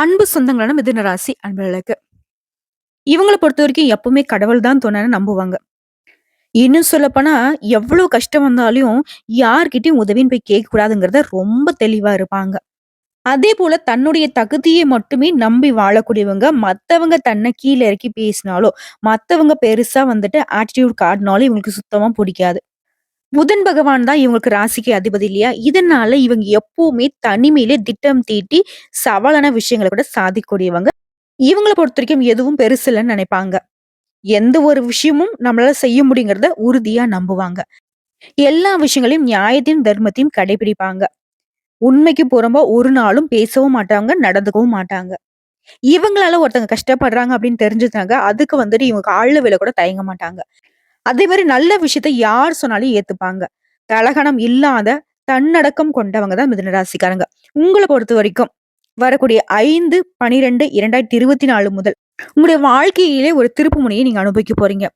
அன்பு சொந்தங்களான மிதுன ராசி அன்பர்களுக்கு. பொறுத்த வரைக்கும் எப்பவுமே கடவுள் தான் துணைன்னு நம்புவாங்க. இன்னும் சொல்லப்போனா, எவ்வளவு கஷ்டம் வந்தாலும் யார்கிட்டயும் உதவின்னு போய் கேட்கக்கூடாதுங்கிறத ரொம்ப தெளிவா இருப்பாங்க. அதே போல தன்னுடைய தகுதியை மட்டுமே நம்பி வாழக்கூடியவங்க, மத்தவங்க தன்னை கீழே இறக்கி பேசினாலோ, மத்தவங்க பெருசா வந்துட்டு ஆட்டிடியூட் காட்டினாலும் இவங்களுக்கு சுத்தமா பிடிக்காது புதன் பகவான் தான் இவங்களுக்கு ராசிக்கு அதிபதி இல்லையா? இதனால இவங்க எப்பவுமே தனிமையிலே திட்டம் தீட்டி சவாலான விஷயங்களை கூட சாதிக்கக்கூடியவங்க. பொறுத்த வரைக்கும் எதுவும் பெருசு நினைப்பாங்க. எந்த ஒரு விஷயமும் நம்மளால செய்ய முடியுங்கிறத உறுதியா நம்புவாங்க. எல்லா விஷயங்களையும் நியாயத்தையும், தர்மத்தையும் கடைபிடிப்பாங்க. உண்மைக்கு புறம்பா ஒரு நாளும் பேசவும் மாட்டாங்க, நடந்துக்கவும் மாட்டாங்க. இவங்களால ஒருத்தங்க கஷ்டப்படுறாங்க அப்படின்னு தெரிஞ்சுட்டாங்க, அதுக்கு வந்துட்டு இவங்க கால்ல விலை கூட தயங்க மாட்டாங்க. அதே மாதிரி நல்ல விஷயத்த யார் சொன்னாலும் ஏத்துப்பாங்க. தலகணம் இல்லாத, தன்னடக்கம் கொண்டவங்க தான் மிதுன ராசிக்காரங்க. உங்களை பொறுத்த வரைக்கும் வரக்கூடிய 5/12/2024 முதல் உங்களுடைய வாழ்க்கையிலே ஒரு திருப்புமுனையை நீங்க அனுபவிக்க போறீங்க.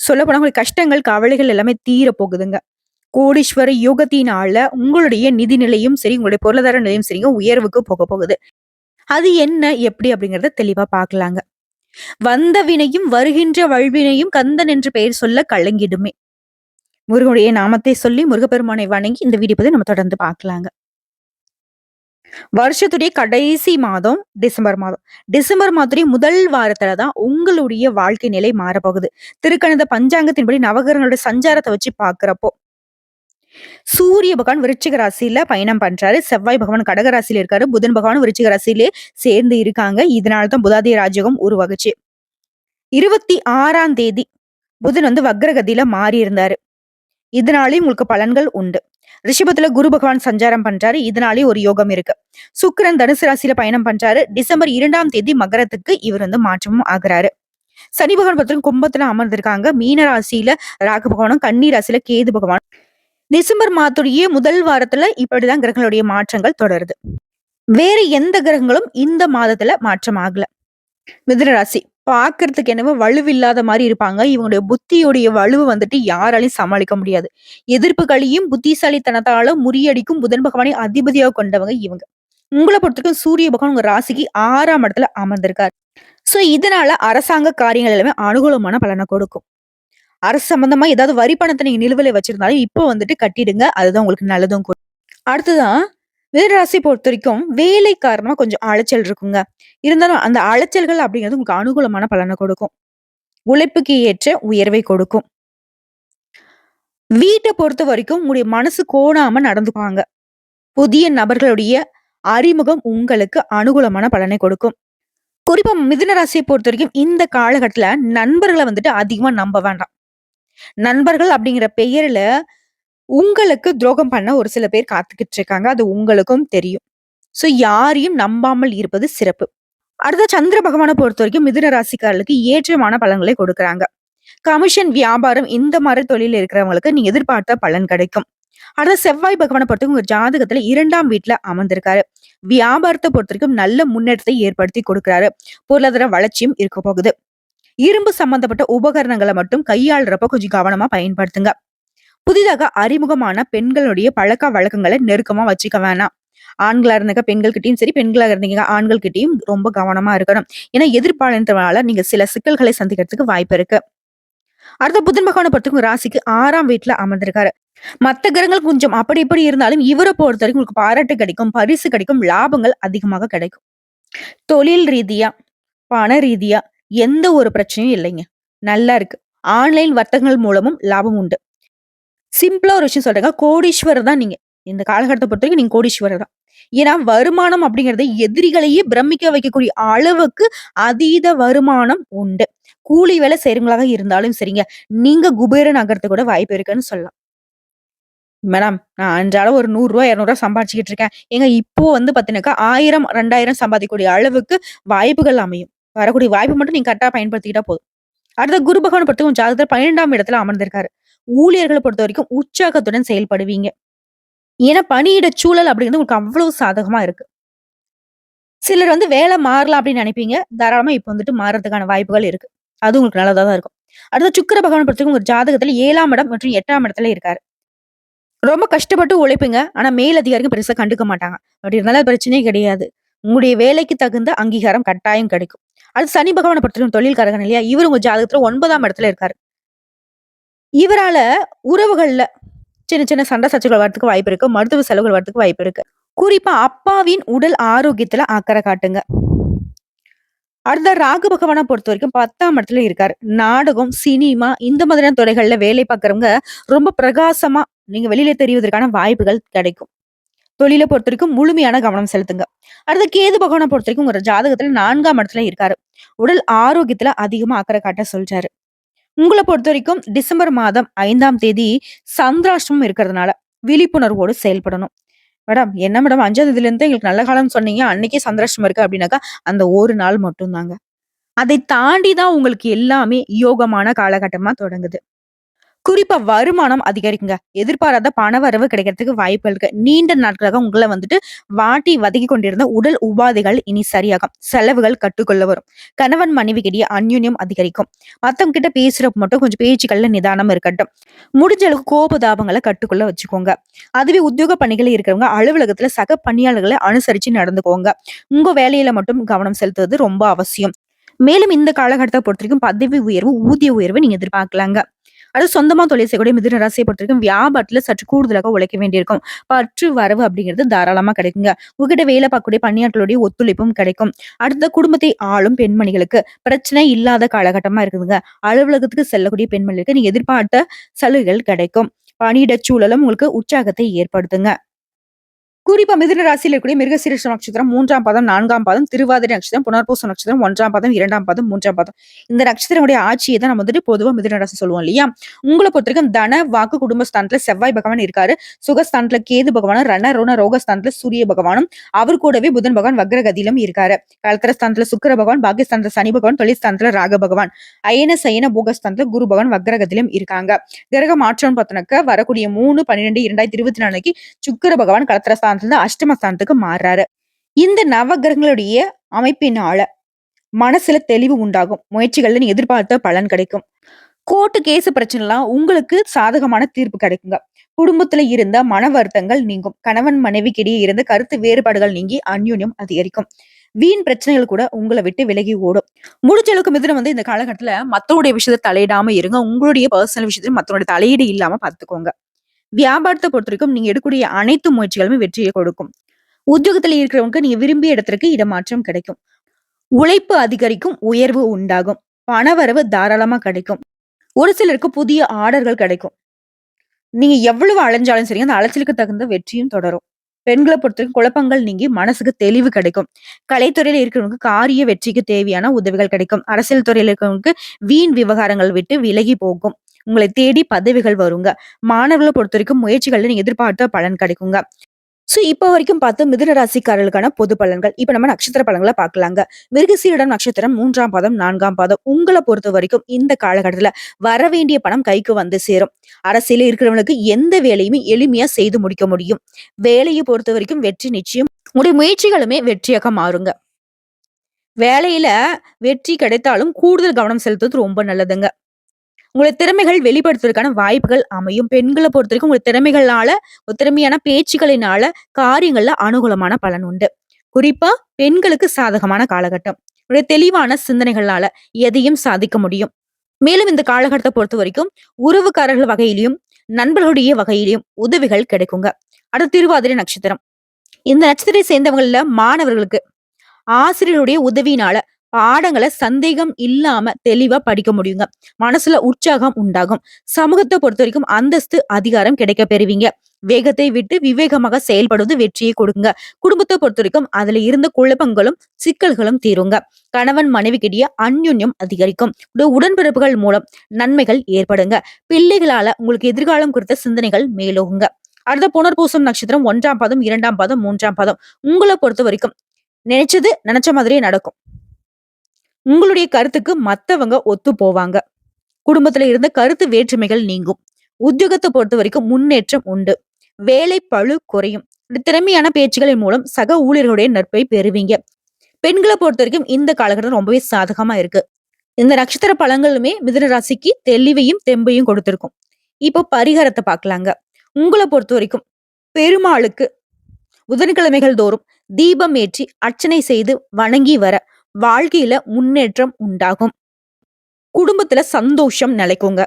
சொல்ல உங்களுடைய கஷ்டங்கள், கவலைகள் எல்லாமே தீர போகுதுங்க. கோடீஸ்வர யோகத்தினால உங்களுடைய நிதி நிலையும் சரி, உங்களுடைய பொருளாதார நிலையும் சரிங்க உயர்வுக்கு போக போகுது. அது என்ன, எப்படி அப்படிங்கிறத தெளிவா பார்க்கலாங்க. வந்த வினையும் வருகின்ற வல்வினையும் கந்தன் என்று பெயர் சொல்ல கலங்கிடுமே. முருகனுடைய நாமத்தை சொல்லி முருகப்பெருமானை வணங்கி இந்த வீடியோ பத்தி நம்ம தொடர்ந்து பார்க்கலாங்க. வருஷத்துடைய கடைசி மாதம் டிசம்பர் மாதம். டிசம்பர் மாதத்துடைய முதல் வாரத்துல தான் உங்களுடைய வாழ்க்கை நிலை மாறப்போகுது. திருக்கணித பஞ்சாங்கத்தின்படி நவகிரகங்களோட சஞ்சாரத்தை வச்சு பார்க்கிறப்போ, சூரிய பகவான் விருச்சிக ராசியில பயணம் பண்றாரு. செவ்வாய் பகவான் கடக ராசியில இருக்காரு. புதன் பகவான் விருச்சிக ராசியிலே சேர்ந்து இருக்காங்க. இதனால தான் புதாதிய ராஜயோகம் உருவாகுச்சு. 26ஆம் தேதி புதன் வந்து வக்ரகதியில மாறி இருந்தாரு. இதனாலயும் உங்களுக்கு பலன்கள் உண்டு. ரிஷபத்துல குரு பகவான் சஞ்சாரம் பண்றாரு. இதனாலேயே ஒரு யோகம் இருக்கு. சுக்கரன் தனுசு ராசியில பயணம் பண்றாரு. டிசம்பர் இரண்டாம் தேதி மகரத்துக்கு இவர் வந்து மாற்றமும் ஆகுறாரு. சனி பகவான் பார்த்தீங்கன்னா கும்பத்துல அமர்ந்திருக்காங்க. மீன ராசியில ராகு பகவானும், கன்னி ராசியில கேது பகவான். டிசம்பர் மாதத்துடைய முதல் வாரத்துல இப்படிதான் கிரகங்களுடைய மாற்றங்கள் தொடருது. வேற எந்த கிரகங்களும் இந்த மாதத்துல மாற்றம் ஆகல. மிதுன ராசி என்னவோ வலுவில்லாத மாதிரி இருப்பாங்க. இவங்களுடைய புத்தியுடைய வலுவு வந்துட்டு யாராலயும் சமாளிக்க முடியாது. எதிர்ப்புகளையும் புத்திசாலித்தனத்தால முறியடிக்கும் புதன் பகவானை அதிபதியா கொண்டவங்க இவங்க. உங்களை பொறுத்தவரைக்கும் சூரிய பகவான் உங்க ராசிக்கு ஆறாம் இடத்துல அமர்ந்திருக்காரு. சோ இதனால அரசாங்க காரியங்கள் எல்லாமே அனுகூலமான பலனை கொடுக்கும். அரசு சம்பந்தமா ஏதாவது வரி பணத்தை நீங்க நிலுவையில வச்சிருந்தாலும் இப்போ வந்துட்டு கட்டிடுங்க. அதுதான் உங்களுக்கு நல்லதும் கூட. அடுத்ததான் மிதுன பொறுத்த வரைக்கும் வேலை காரணமா கொஞ்சம் அலைச்சல் இருக்குங்க. இருந்தாலும் அந்த அலைச்சல்கள் அப்படிங்கிறது உங்களுக்கு அனுகூலமான பலனை கொடுக்கும். உழைப்புக்கு ஏற்ற உயர்வை கொடுக்கும். வீட்டை பொறுத்த வரைக்கும் உங்களுடைய மனசு கோணாம நடந்துக்குவாங்க. புதிய நபர்களுடைய அறிமுகம் உங்களுக்கு அனுகூலமான பலனை கொடுக்கும். குறிப்பா மிதுன பொறுத்த வரைக்கும் இந்த காலகட்டத்துல நண்பர்களை வந்துட்டு அதிகமா நம்ப வேண்டாம். நண்பர்கள் அப்படிங்கிற பெயர்ல உங்களுக்கு துரோகம் பண்ண ஒரு சில பேர் காத்துக்கிட்டு இருக்காங்க. அது உங்களுக்கும் தெரியும். சோ யாரையும் நம்பாமல் இருப்பது சிறப்பு. அடுத்த சந்திர பொறுத்த வரைக்கும் மிதுன ராசிக்காரர்களுக்கு ஏற்றமான பலன்களை கொடுக்குறாங்க. கமிஷன், வியாபாரம் இந்த மாதிரி தொழில் இருக்கிறவங்களுக்கு நீங்க எதிர்பார்த்த பலன் கிடைக்கும். அடுத்த செவ்வாய் பகவான பொறுத்தவரைக்கும் உங்க ஜாதகத்துல இரண்டாம் வீட்டுல அமர்ந்திருக்காரு. வியாபாரத்தை பொறுத்த வரைக்கும் நல்ல முன்னேற்றத்தை ஏற்படுத்தி கொடுக்கிறாரு. பொருளாதார வளர்ச்சியும் இருக்க போகுது. இரும்பு சம்பந்தப்பட்ட உபகரணங்களை மட்டும் கையாளுறப்ப கொஞ்சம் கவனமா பயன்படுத்துங்க. புதிதாக அறிமுகமான பெண்களுடைய பழக்க வழக்கங்களை நெருக்கமா வச்சுக்க வேணாம். ஆண்களா இருந்தாங்க பெண்கள்கிட்டயும் சரி, பெண்களா இருந்தீங்க ஆண்கள்கிட்டயும் ரொம்ப கவனமா இருக்கணும். ஏன்னா எதிர்பாலினத்தினால நீங்க சில சிக்கல்களை சந்திக்கிறதுக்கு வாய்ப்பு இருக்கு. அடுத்த புதன் பகவான பொறுத்தவரைக்கும் ராசிக்கு ஆறாம் வீட்டுல அமர்ந்திருக்காரு. மத்த கிரகங்கள் கொஞ்சம் அப்படி இப்படி இருந்தாலும் இவரை பொறுத்த வரைக்கும் உங்களுக்கு பாராட்டு கிடைக்கும், பரிசு கிடைக்கும், லாபங்கள் அதிகமாக கிடைக்கும். தொழில் ரீதியா, பண ரீதியா எந்த ஒரு பிரச்சனையும் இல்லைங்க. நல்லா இருக்கு. ஆன்லைன் வர்த்தகங்கள் மூலமும் லாபம் உண்டு. சிம்பிளா ஒரு விஷயம் சொல்றேங்க. கோடீஸ்வரர் தான் நீங்க. இந்த காலகட்டத்தை பொறுத்த வரைக்கும் நீங்க கோடீஸ்வரர் தான். ஏன்னா வருமானம் அப்படிங்கிறது எதிரிகளையே பிரமிக்க வைக்கக்கூடிய அளவுக்கு அதீத வருமானம் உண்டு. கூலி வேலை செய்றவங்களாக இருந்தாலும் சரிங்க, நீங்க குபேரன் ஆகறதுக்கு கூட வாய்ப்பு இருக்குன்னு சொல்லலாம். மேடம் நான் அன்றாடம் ஒரு ரூ. 100 ரூ. 200 சம்பாதிச்சுக்கிட்டு இருக்கேன். ஏங்க இப்போ வந்து பார்த்தீங்கன்னாக்கா 1000, 2000 சம்பாதிக்கக்கூடிய அளவுக்கு வாய்ப்புகள் அமையும். வரக்கூடிய வாய்ப்பு மட்டும் நீங்க கரெக்ட்டா பயன்படுத்திக்கிட்டா போதும். அடுத்த குரு பகவான பொறுத்தவரைக்கும் ஜாதகத்துல 12ஆம் இடத்துல அமர்ந்திருக்காரு. பொறுத்த வரைக்கும் உற்சாகத்துடன் செயல்படுவீங்க. ஏன்னா பணியிட சூழல் அப்படிங்கிறது உங்களுக்கு அவ்வளவு சாதகமா இருக்கு. சிலர் வந்து வேலை மாறலாம் அப்படின்னு நினைப்பீங்க. தாராளமா இப்போ வந்துட்டு மாறுறதுக்கான வாய்ப்புகள் இருக்கு. அது உங்களுக்கு நல்லதா தான் இருக்கும். அடுத்து சுக்கர பகவான் பொறுத்தவரைக்கும் உங்க ஜாதகத்துல ஏழாம் இடம் மற்றும் எட்டாம் இடத்துல இருக்காரு. ரொம்ப கஷ்டப்பட்டு உழைப்பீங்க. ஆனா மேல் அதிகாரிங்க பெருசா கண்டுக்க மாட்டாங்க. அப்படி இருந்தாலும் பிரச்சனையே கிடையாது. உங்களுடைய வேலைக்கு தகுந்த அங்கீகாரம் கட்டாயம் கிடைக்கும். அது சனி பகவானை பொறுத்தவரைக்கும் தொழில்காரகன் இல்லையா? இவர் உங்க ஜாதகத்துல ஒன்பதாம் இடத்துல இருக்காரு. இவரால உறவுகள்ல சின்ன சின்ன சண்டை சச்சுகள் வரதுக்கு வாய்ப்பு இருக்கு. மருத்துவ செலவுகள் வரதுக்கு வாய்ப்பு இருக்கு. குறிப்பா அப்பாவின் உடல் ஆரோக்கியத்துல அக்கறை காட்டுங்க. அடுத்த ராகு பகவானை பொறுத்த வரைக்கும் பத்தாம் இடத்துல இருக்காரு. நாடகம், சினிமா இந்த மாதிரியான துறைகள்ல வேலை பார்க்கறவங்க ரொம்ப பிரகாசமா நீங்க வெளியில தெரிவதற்கான வாய்ப்புகள் கிடைக்கும். தொழிலை பொறுத்த வரைக்கும் முழுமையான கவனம் செலுத்துங்க. அடுத்து கேது பகவான பொறுத்தவரைக்கும் உங்க ஜாதகத்துல நான்காம் இடத்துல இருக்காரு. உடல் ஆரோக்கியத்துல அதிகமா அக்கறை காட்ட சொல்றாரு. உங்களை பொறுத்த வரைக்கும் டிசம்பர் மாதம் ஐந்தாம் தேதி சந்திராஷ்டமம் இருக்கிறதுனால விழிப்புணர்வோடு செயல்படணும். மேடம் என்ன மேடம் அஞ்சாம் தேதியில இருந்து எங்களுக்கு நல்ல காலம்னு சொன்னீங்க. அன்னைக்கே சந்திராஷ்டமம் இருக்கு அப்படின்னாக்கா அந்த ஒரு நாள் மட்டும்தாங்க அதை தாண்டி தான் உங்களுக்கு எல்லாமே யோகமான காலகட்டமா தொடங்குது. குறிப்பா வருமானம் அதிகரிக்குங்க. எதிர்பாராத பண வரவு கிடைக்கிறதுக்கு வாய்ப்பு இருக்கு. நீண்ட நாட்களாக உங்களை வந்துட்டு வாட்டி வதக்கி கொண்டிருந்த உடல் உபாதைகள் இனி சரியாகும். செலவுகள் கட்டுக்கொள்ள வரும். கணவன் மனைவிக்கிடையே அந்யோன்யம் அதிகரிக்கும். மத்தவங்க கிட்ட பேசுறப்ப மட்டும் கொஞ்சம் பேச்சுக்கள்ல நிதானம் இருக்கட்டும். முடிஞ்ச அளவுக்கு கோபதாபங்களை கட்டுக்குள்ள வச்சுக்கோங்க. அதுவே உத்தியோக பணிகள் இருக்கிறவங்க அலுவலகத்துல சக பணியாளர்களை அனுசரிச்சு நடந்துக்கோங்க. உங்க வேலையில மட்டும் கவனம் செலுத்துவது ரொம்ப அவசியம். மேலும் இந்த காலகட்டத்தை பொறுத்த வரைக்கும் பதவி உயர்வு, ஊதிய உயர்வு நீங்க எதிர்பார்க்கலாங்க. அது சொந்தமா தொழில் செய்யக்கூடிய மிதுன ராசியை பொறுத்திருக்கும் வியாபாரத்துல சற்று கூடுதலாக உழைக்க வேண்டியிருக்கும். பற்று வரவு அப்படிங்கிறது தாராளமா கிடைக்குங்க. உங்ககிட்ட வேலை பார்க்கக்கூடிய பணியாட்களுடைய ஒத்துழைப்பும் கிடைக்கும். அடுத்த குடும்பத்தை ஆளும் பெண்மணிகளுக்கு பிரச்சனை இல்லாத காலகட்டமா இருக்குதுங்க. அலுவலகத்துக்கு செல்லக்கூடிய பெண்மணிகளுக்கு நீங்க எதிர்பார்த்த சலுகைகள் கிடைக்கும். பணியிடச் சூழலும் உங்களுக்கு உற்சாகத்தை ஏற்படுத்துங்க. குறிப்பா மிதுன ராசியில இருக்கக்கூடிய மிருகசீரிஷ நட்சத்திரம் மூன்றாம் பாதம், நான்காம் பாதம், திருவாதிரை நட்சத்திரம், புனர்பூச நட்சத்திரம் ஒன்றாம் பாதம், இரண்டாம் பாதம், மூன்றாம் பாதம். இந்த நட்சத்திரமுடைய ஆட்சியை தான் நம்ம வந்துட்டு பொதுவா மிதுன ராசி சொல்லுவோம் இல்லையா? உங்கள பொறுத்தவரைக்கும் தன, வாக்கு, குடும்பஸ்தானத்துல செவ்வாய் பகவான் இருக்காரு. சுகஸ்தானத்துல கேது பகவானும், ரண, ருண, ரோகஸ்தானத்துல சூரிய பகவானும், அவர் கூடவே புதன் பகவான் வக்ரகதியிலும் இருக்காரு. கலத்திரஸ்தானத்துல சுக்கர பகவான், பாக்கியஸ்தானத்துல சனி பகவான், தொழில்ஸ்தானத்துல ராக பகவான், அயன, சயன, போகஸ்தானத்துல குரு பகவான் வக்ரகதியிலும் இருக்காங்க. கிரக மாற்றம் பார்த்தோம்னாக்க வரக்கூடிய மூணு பன்னிரெண்டு இரண்டாயிரத்தி இருபத்தி நாலுக்கு சுக்கர பகவான் கலத்திரஸ்தானத்துல அஷ்டம அஷ்டமஸ்தானத்துக்கு மாறுறாரு. இந்த நவகிரகங்களுடைய அமைப்பினால மனசுல தெளிவு உண்டாகும். முயற்சிகள்ல எதிர்பார்த்த பலன் கிடைக்கும். கோர்ட்டு கேஸ் பிரச்சனைலாம் உங்களுக்கு சாதகமான தீர்ப்பு கிடைக்குங்க. குடும்பத்துல இருந்த மன வருத்தங்கள் நீங்கும். கணவன் மனைவிக்கு இடையே இருந்த கருத்து வேறுபாடுகள் நீங்கி அந்யூன்யம் அதிகரிக்கும். வீண் பிரச்சனைகள் கூட உங்களை விட்டு விலகி ஓடும். முடிஞ்ச அளவுக்கு மிதுனம் வந்து இந்த காலகட்டத்துல மத்தவங்களுடைய விஷயத்தை தலையிடாம இருங்க. உங்களுடைய பர்சனல் விஷயத்துல மத்தவங்களுடைய தலையீடு இல்லாம பாத்துக்கோங்க வியாபாரத்தை பொறுத்தவரைக்கும் நீங்க எடுக்கக்கூடிய அனைத்து முயற்சிகளுமே வெற்றியை கொடுக்கும். உத்தியோகத்துல இருக்கிறவங்க நீங்க விரும்பிய இடத்திற்கு இடமாற்றம் கிடைக்கும். உழைப்பு அதிகரிக்கும், உயர்வு உண்டாகும். பணவரவு தாராளமா கிடைக்கும். ஒரு சிலருக்கு புதிய ஆர்டர்கள் கிடைக்கும். நீங்க எவ்வளவு அலைஞ்சாலும் சரி, அந்த அலைச்சலுக்கு தகுந்த வெற்றியும் தொடரும். பெண்களை பொறுத்தவரைக்கும் குழப்பங்கள் நீங்கி மனசுக்கு தெளிவு கிடைக்கும். கலைத்துறையில இருக்கிறவங்களுக்கு காரிய வெற்றிக்கு தேவையான உதவிகள் கிடைக்கும். அரசியல் துறையில இருக்கிறவங்களுக்கு வீண் விவகாரங்கள் விட்டு விலகி போகும். உங்களை தேடி பதவிகள் வருங்க. மாணவர்களை பொறுத்தவரைக்கும் முயற்சிகள்ல நீங்க எதிர்பார்த்த பலன் கிடைக்குங்க. சோ இப்போ வரைக்கும் பார்த்து மிதுன ராசிக்காரர்களுக்கான பொது பலன்கள். இப்ப நம்ம நட்சத்திர பலன்களை பார்க்கலாங்க. மிருகசீரிடம் நட்சத்திரம் மூன்றாம் பாதம், நான்காம் பாதம். உங்களை பொறுத்த வரைக்கும் இந்த காலகட்டத்துல வரவேண்டிய பணம் கைக்கு வந்து சேரும். அரசியல இருக்கிறவங்களுக்கு எந்த வேலையுமே எளிமையா செய்து முடிக்க முடியும். வேலையை பொறுத்த வரைக்கும் வெற்றி நிச்சயம். உங்களுடைய முயற்சிகளுமே வெற்றியாக மாறுங்க. வேலையில வெற்றி கிடைத்தாலும் கூடுதல் கவனம் செலுத்துவது ரொம்ப நல்லதுங்க. உங்களை திறமைகள் வெளிப்படுத்துவதற்கான வாய்ப்புகள் அமையும். பெண்கள பொறுத்தவரைக்கும் உங்களை திறமைகள்னால, திறமையான பேச்சுக்களினால காரியங்கள்ல அனுகூலமான பலன் உண்டு. குறிப்பா பெண்களுக்கு சாதகமான காலகட்டம். உங்களுடைய தெளிவான சிந்தனைகள்னால எதையும் சாதிக்க முடியும். மேலும் இந்த காலகட்டத்தை பொறுத்த வரைக்கும் உறவுக்காரர்கள் வகையிலையும் நண்பர்களுடைய வகையிலும் உதவிகள் கிடைக்குங்க. அடுத்து திருவாதிரை நட்சத்திரம். இந்த நட்சத்திரத்தை சேர்ந்தவங்கள மாணவர்களுக்கு ஆசிரியருடைய உதவியினால பாடங்களை சந்தேகம் இல்லாம தெளிவா படிக்க முடியுங்க. மனசுல உற்சாகம் உண்டாகும். சமூகத்தை பொறுத்த வரைக்கும் அந்தஸ்து, அதிகாரம் கிடைக்க பெறுவீங்க. வேகத்தை விட்டு விவேகமாக செயல்படுவது வெற்றியை கொடுங்க குடும்பத்தை பொறுத்த வரைக்கும் அதுல இருந்த குழப்பங்களும், சிக்கல்களும் தீருங்க. கணவன் மனைவிக்கிடையே அந்யுன்யம் அதிகரிக்கும். உடன்பிறப்புகள் மூலம் நன்மைகள் ஏற்படுங்க. பிள்ளைகளால உங்களுக்கு எதிர்காலம் குறித்த சிந்தனைகள் மேலோகுங்க அடுத்த புனர்பூசம் நட்சத்திரம் ஒன்றாம் பாதம், இரண்டாம் பாதம், மூன்றாம் பாதம். உங்களை பொறுத்த வரைக்கும் நினைச்சது நினைச்ச மாதிரியே நடக்கும். உங்களுடைய கருத்துக்கு மத்தவங்க ஒத்து போவாங்க. குடும்பத்துல இருந்த கருத்து வேற்றுமைகள் நீங்கும். உத்தியோகத்தை பொறுத்த வரைக்கும் முன்னேற்றம் உண்டு. வேலை பளு குறையும். திறமையான பேச்சுகளின் மூலம் சக ஊழியர்களுடைய நட்பை பெறுவீங்க. பெண்களை பொறுத்த வரைக்கும் இந்த காலகட்டம் ரொம்பவே சாதகமா இருக்கு. இந்த நட்சத்திர பழங்களுமே மிதன ராசிக்கு தெளிவையும், தெம்பையும் கொடுத்திருக்கும். இப்போ பரிகாரத்தை பார்க்கலாங்க. பொறுத்த வரைக்கும் பெருமாளுக்கு புதன்கிழமைகள் தோறும் தீபம் ஏற்றி அர்ச்சனை செய்து வணங்கி வர வாழ்க்கையில முன்னேற்றம் உண்டாகும். குடும்பத்துல சந்தோஷம் நிலைக்குங்க.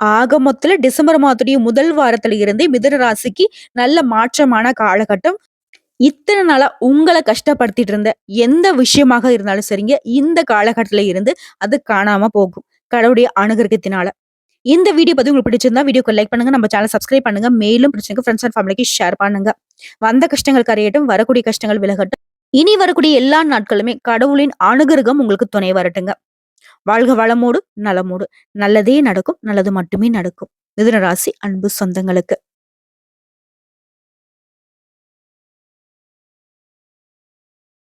ஆக மொத்தத்துல டிசம்பர் மாதத்துடைய முதல் வாரத்துல இருந்தே மிதுன ராசிக்கு நல்ல மாற்றமான காலகட்டம். இத்தனை நாளா உங்களை கஷ்டப்படுத்திட்டு இருந்த எந்த விஷயமாக இருந்தாலும் சரிங்க இந்த காலகட்டத்துல இருந்து அது காணாம போகும். கடவுளுடைய அனுகிரகத்தினால. இந்த வீடியோ பத்தி உங்களுக்கு பிடிச்சிருந்தா வீடியோக்கு லைக் பண்ணுங்க நம்ம சேனல் சப்ஸ்கிரைப் பண்ணுங்க. மேலும் பிடிச்சிருக்க ஃப்ரெண்ட்ஸ் அண்ட் ஃபேமிலிக்கு ஷேர் பண்ணுங்க. வந்த கஷ்டங்கள் கரையட்டும் வரக்கூடிய கஷ்டங்கள் விலகட்டும். இனி வரக்கூடிய எல்லா நாட்களுமே கடவுளின் அனுகிரகம் உங்களுக்கு துணை வரட்டுங்க. வாழ்க வளமோடு நலமோடு. நல்லதே நடக்கும் நல்லது மட்டுமே நடக்கும். மிதுன ராசி அன்பு சொந்தங்களுக்கு.